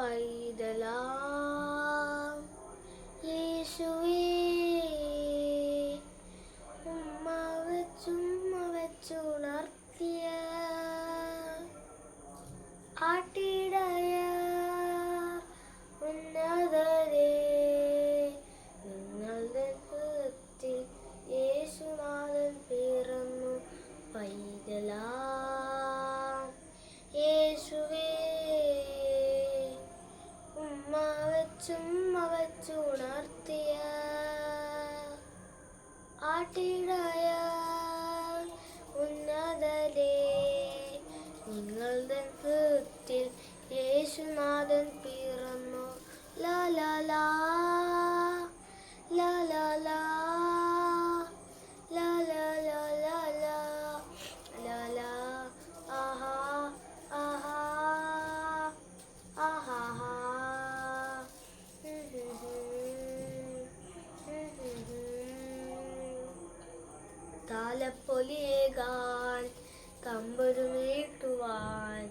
By the dalam കാട്ടിടയ നിങ്ങളുടെ യേശുനാഥൻ പിറന്നു. ലാലാലാ താലപ്പൊലിയേകാൻ കമ്പുരുമീട്ടുവാൻ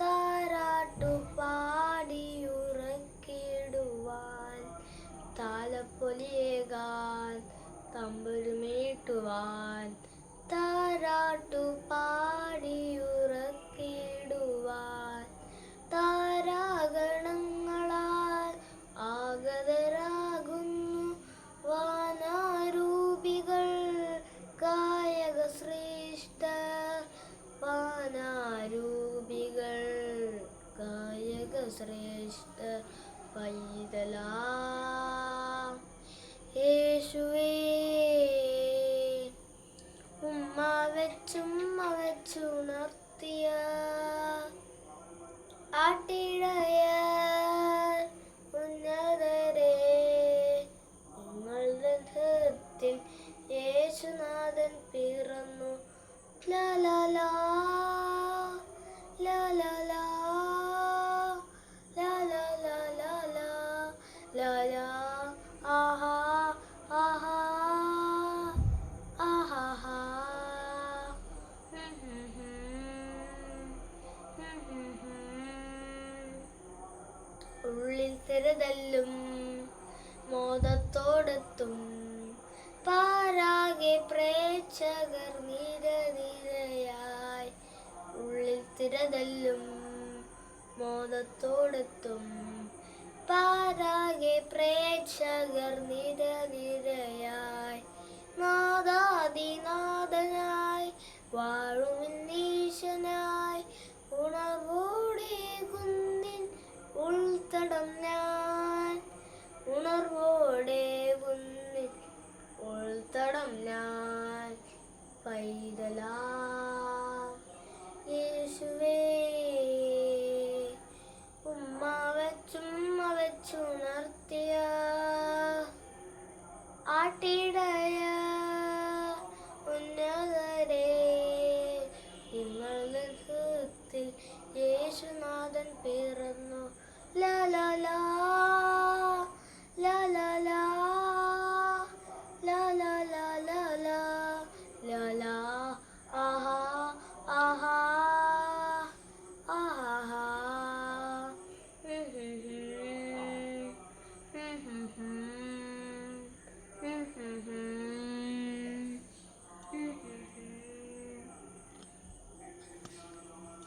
താരാട്ടുപാടിയുറക്കിടുവാൻ താലപ്പൊലിയേകാൻ കമ്പുരുമീട്ടുവാൻ താരാട്ടുപാടിയു വിഷ്ണ പൈതലാ ചെറുതല്ലും മോദത്തോടെത്തും. പാരാകെ പ്രേക്ഷകർ നിരനിരയായി ഉള്ളിൽ തിരതല്ലും മോദത്തോടെത്തും. പാരാകെ പ്രേക്ഷകർ നിരനിരയായി ആട്ടിടയ